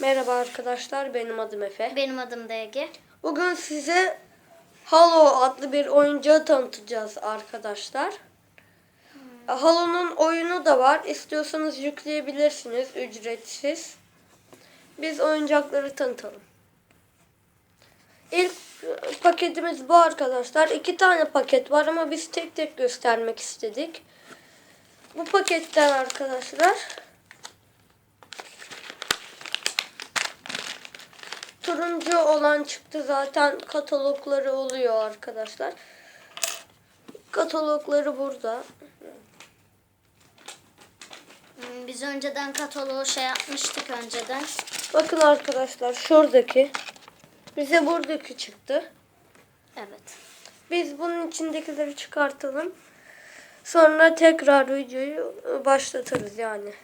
Merhaba arkadaşlar, benim adım Efe. Benim adım da Ege. Bugün size Halo adlı bir oyuncağı tanıtacağız arkadaşlar. Halo'nun oyunu da var. İstiyorsanız yükleyebilirsiniz ücretsiz. Biz oyuncakları tanıtalım. İlk e, paketimiz bu arkadaşlar. İki tane paket var ama biz tek tek göstermek istedik. Bu paketten arkadaşlar turuncu olan çıktı zaten katalogları oluyor arkadaşlar. Katalogları burada. Hmm, Biz önceden kataloğu şey yapmıştık önceden. Bakın arkadaşlar şuradaki bize buradaki çıktı. Evet. Biz bunun içindekileri çıkartalım. Sonra tekrar videoyu başlatırız yani.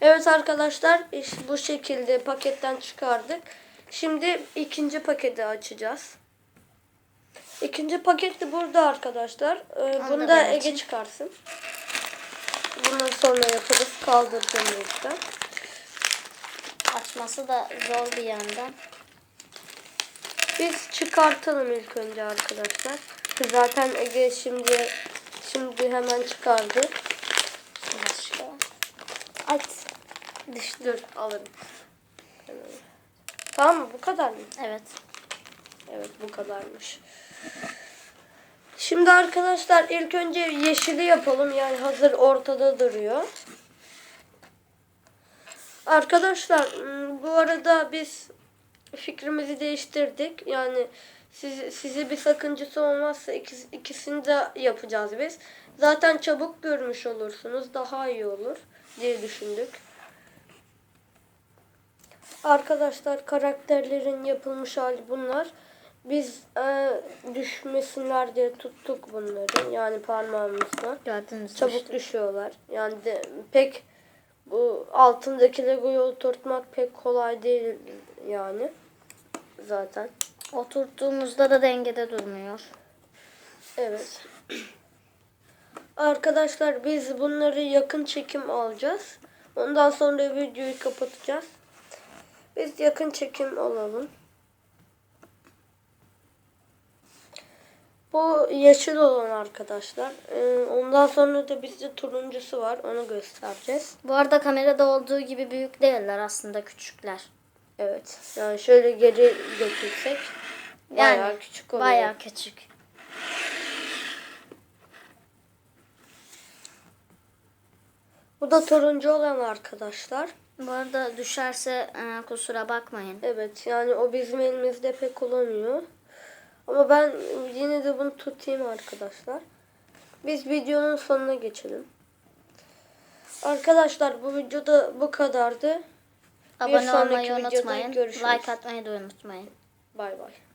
Evet arkadaşlar bu şekilde paketten çıkardık. Şimdi ikinci paketi açacağız. İkinci paket de burada arkadaşlar. Ee, bunu da Ege açayım. çıkarsın. Bundan sonra yaparız. Kaldıracağım lütfen. Açması da zor bir yandan. Biz çıkartalım ilk önce arkadaşlar. Zaten Ege şimdi şimdi hemen çıkardı. Başka. Aç. Dış dur alırım. Tamam mı? Bu kadar mı? Evet. Evet bu kadarmış. Şimdi arkadaşlar ilk önce yeşili yapalım. Yani hazır ortada duruyor. Arkadaşlar m, bu arada biz fikrimizi değiştirdik. Yani siz, size bir sakıncası olmazsa ikis, ikisini de yapacağız biz. Zaten çabuk görmüş olursunuz. Daha iyi olur diye düşündük. Arkadaşlar karakterlerin yapılmış hali bunlar. Biz e, düşmesinler diye tuttuk bunları. Yani parmağımızla. Gördünüz? Çabuk düşüyorlar. Yani de, pek bu altındaki Lego'yu oturtmak pek kolay değil yani. Zaten. Oturttuğumuzda da dengede durmuyor. Evet. Arkadaşlar biz bunları yakın çekim alacağız. Ondan sonra videoyu kapatacağız. Biz yakın çekim alalım. Bu yeşil olan arkadaşlar. Ee, ondan sonra da bizde turuncusu var. Onu göstereceğiz. Bu arada kamerada olduğu gibi büyük değiller aslında küçükler. Evet. Yani şöyle geri götürsek bayağı küçük oluyor. Bayağı küçük. Bu da turuncu olan arkadaşlar. Bu arada düşerse e, kusura bakmayın. Evet yani o bizim elimizde pek olamıyor. Ama ben yine de bunu tutayım arkadaşlar. Biz videonun sonuna geçelim. Arkadaşlar bu videoda bu kadardı. Abone olmayı unutmayın. görüşürüz. Like atmayı da unutmayın. Bay bay.